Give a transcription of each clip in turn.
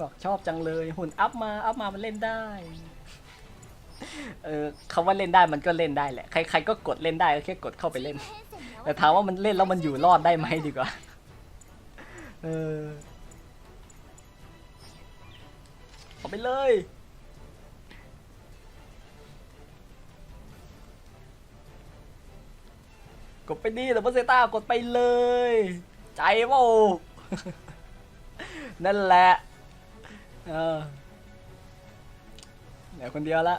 บอกชอบจังเลยหุ่นอัพมาอัพมามันเล่นได้ เออคำว่าเล่นได้มันก็เล่นได้แหละ ใครๆก็กดเล่นได้ก็แค่กดเข้าไปเล่น แต่ถามว่ามันเล่นแล้วมันอยู่รอดได้ไหมดีกว่า เออเอาไปเลยกดไปดีแต่เบอร์เซต้ากดไปเลย ใจเปล่านั่นแหละ เออเดี๋ยวคนเดียวละ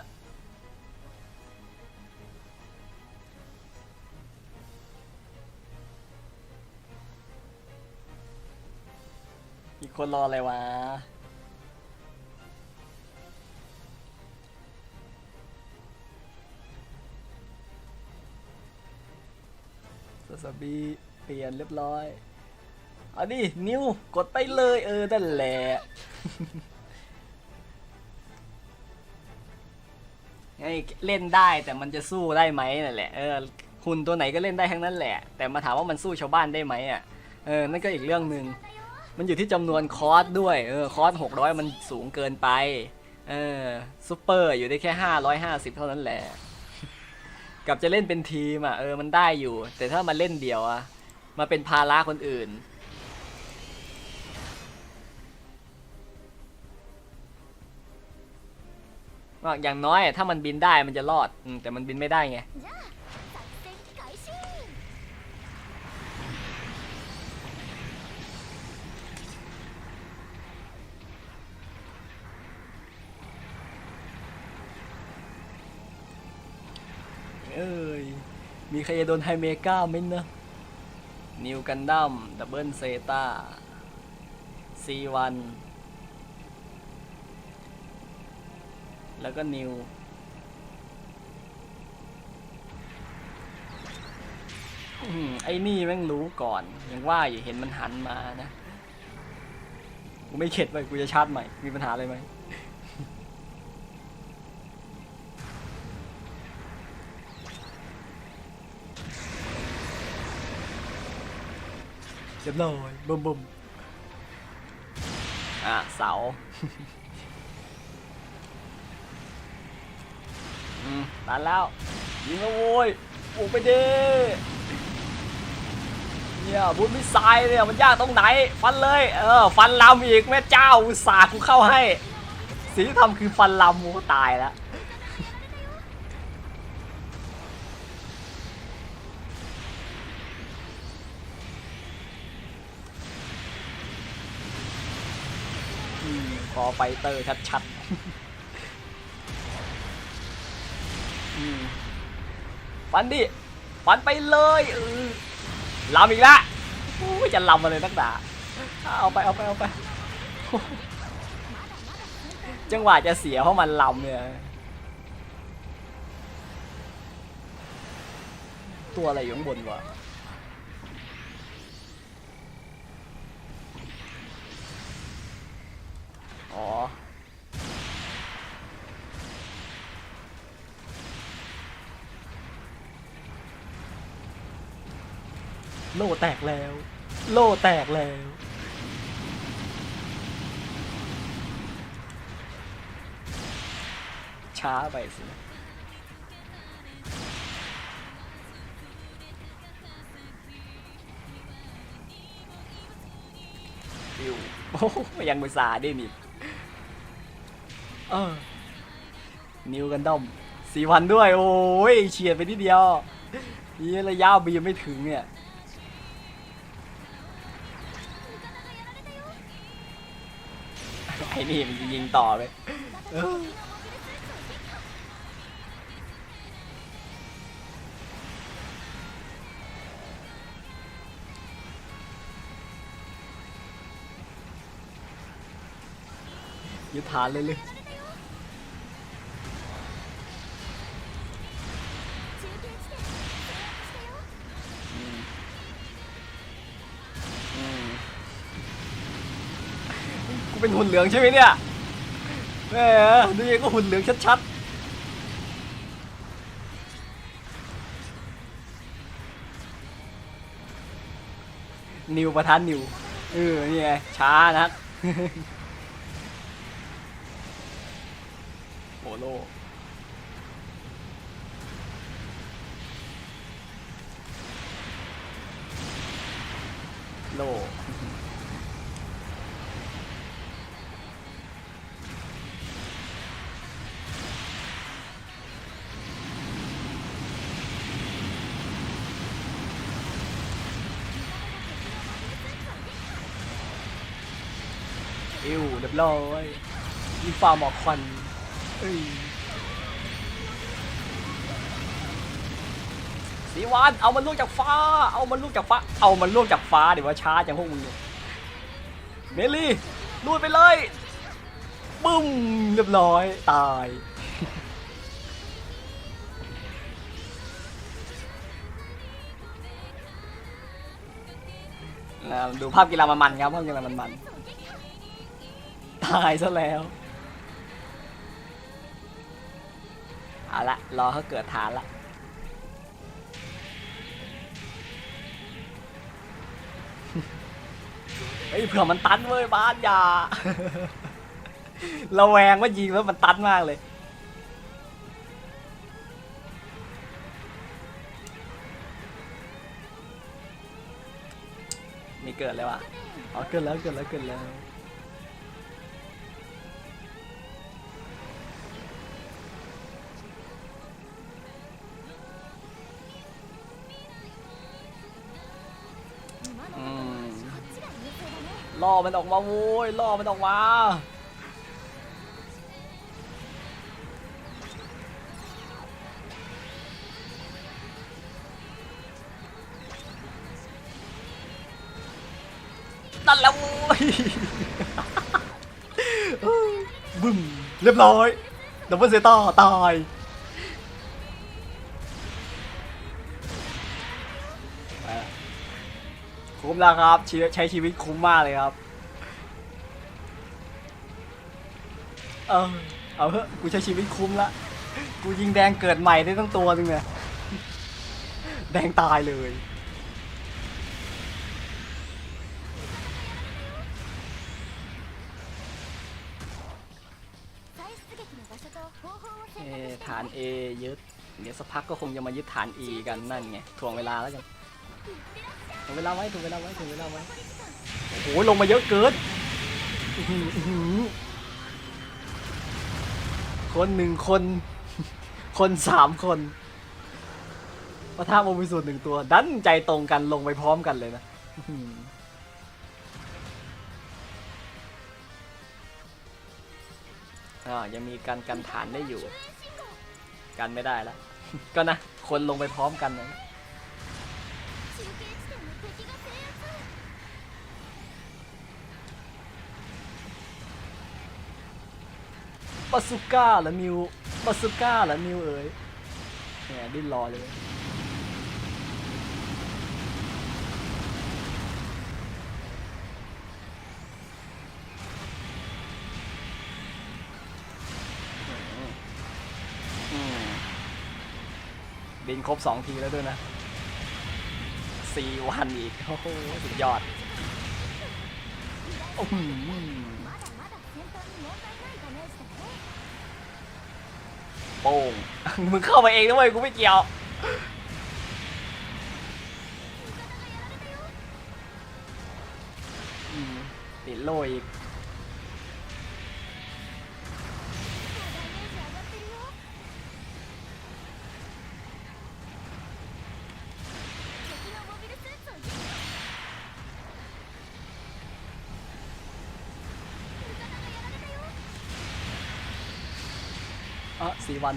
อีกคนรออะไรวะสสบีเปลี่ยนเรียบร้อย เอาดิ นิว กดไปเลย เออนั่นแหละ ไงเล่นได้แต่มันจะสู้ได้ไหมนั่นแหละเออหุ่นตัวไหนก็เล่นได้ทั้งนั้นแหละ แต่มาถามว่ามันสู้ชาวบ้านได้ไหมอะเออนั่นก็อีกเรื่องหนึ่งมันอยู่ที่จำนวนคอร์สด้วยเออคอร์สหกร้อยมันสูงเกินไปเออซูเปอร์อยู่ได้แค่ห้าร้อยห้าสิบเท่านั้นแหละกับจะเล่นเป็นทีมอะเออมันได้อยู่ แต่ถ้ามาเล่นเดี่ยวอะมาเป็นภาระคนอื่น ก็อย่างน้อยถ้ามันบินได้มันจะรอดแต่มันบินไม่ได้ไงเอ้ย มีใครโดนไฮเมก้าไหมนะ นิวกันดัมดับเบิลเซตาซีวัน แล้วก็นิวอื้อหือไอ้นี่แม่งรู้ก่อน ยังว่าอยู่เห็นมันหันมานะ กูไม่เข็ดไปกูจะชาร์จใหม่ มีปัญหาอะไรไหมเรียบร้อยบุมบุมอะ เสา อืม ตันแล้วยิงแล้วโว้ยโอ้ไปดิเนี่ยบุญมิสไซเนี่ยมันยากตรงไหน ฟันเลยเออฟันลำอีกแม่เจ้าอุตส่าห์กูเข้าให้สิ่งที่ทำคือฟันลำกูตายแล้วอืมคอไฟเตอร์ชัดๆ ปันดิฟันไปเลยเออลำอีกละโอ้ยจะลำมาเลยนักด่าเอาไปเอาไปเอาไป จังหวะจะเสียเพราะมันลำเนี่ยตัวอะไรอยู่ข้างบนวะ โล่แตกแล้ว โล่แตกแล้ว ช้าไปสินะฟิวโอ้ยังมือสาได้นี่เออนิวกันดอมสี่พันด้วย โอ้ยเฉียดไปนิดเดียวนี่ระยะบีมไม่ถึงเนี่ย ไอ้นี่มันยิงต่อเลยยึดฐานเลยเลย เป็นหุ่นเหลืองใช่ไหมเนี่ยแหมนี่ก็หุ่นเหลืองชัดๆ นิวประธานนิว เออ นี่ไง ช้านะโอโลโล เอวเรียบร้อยมีฟาร์มหมอกควันเอ้ยสีวานเอามันลูกจากฟ้า เอามันลูกจากฟ้า เอามันลูกจากฟ้าเดี๋ยวว่าช้าจังพวกมึงเนี่ยเมลี่ลูดไปเลยบึ้มเรียบร้อยตายดูภาพกีฬามันๆครับภาพกีฬามันๆ ตายซะแล้วเอาละรอเขาเกิดฐานละเฮ้ยเผื่อมันตันเว้ยบ้านยาระแวงว่ายิงแล้วมันตันมากเลยมีเกิดเลยวะอ๋อเกิดแล้วเกิดแล้วเกิดแล้ว ล่อมันออกมาโว้ยล่อมันออกมาตันแล้วโว้ยบึ้มเรียบร้อยดับเบิลเซต้าตาย คุ้มแล้วครับใช้ชีวิตคุ้มมากเลยครับ เออเอาเถอะกูใช้ชีวิตคุ้มละ กูยิงแดงเกิดใหม่ได้ตั้งตัวนึงเนี่ยแดงตายเลย เอฐาน A ยึด เดี๋ยวสักพักก็คงจะมายึดฐาน E กันนั่นไง ถ่วงเวลาแล้วกัน ถ่วงเวลาไว้ถ่วงเวลาไว้ถ่วงเวลาไว้โอ้โหลงมาเยอะเกินอื้อหืออื้อหือคนหนึ่งคน คนสามคนปะทะโมบิสูตรหนึ่งตัว ดันใจตรงกันลงไปพร้อมกันเลยนะอื้อหืออ่ายังมีการกันฐานได้อยู่ กันไม่ได้แล้ว ก็นะ คนลงไปพร้อมกันนะ บาสุก้าหรอมิวบาสุก้าหรอมิวเอ๋ยแหมดิ้นรอเลยอืมบินครบสองทีแล้วด้วยนะสี่วันอีก โอ้โห สุดยอด โอ้โห โป้ง มึงเข้ามาเองนะเว้ยกูไม่เกี่ยว ติดโลอีก สี่วัน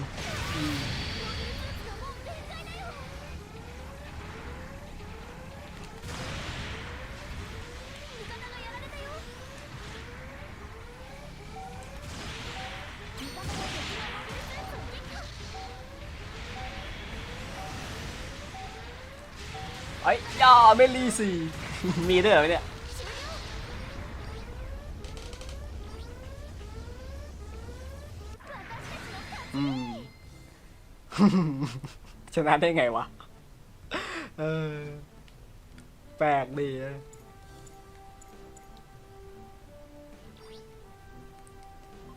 ไอ้ยาเมลีสี่มีด้วยเหรอเนี่ย ชนะได้ไงวะ เออ แปลกดี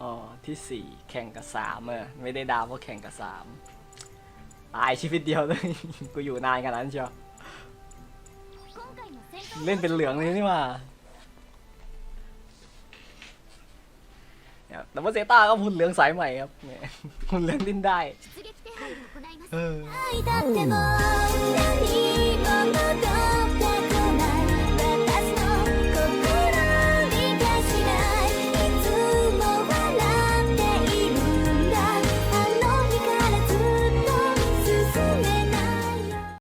อ๋อ ที่สี่แข่งกับสามเออไม่ได้ดาวเพราะแข่งกับสามตายชีวิตเดียวเลย กูอยู่นานขนาดนั้นเชียว เล่นเป็นเหลืองเลยนี่มา แต่ว่าเซต้าก็หุ่นเหลืองสายใหม่ครับหุ่นเหลืองดิ้นได้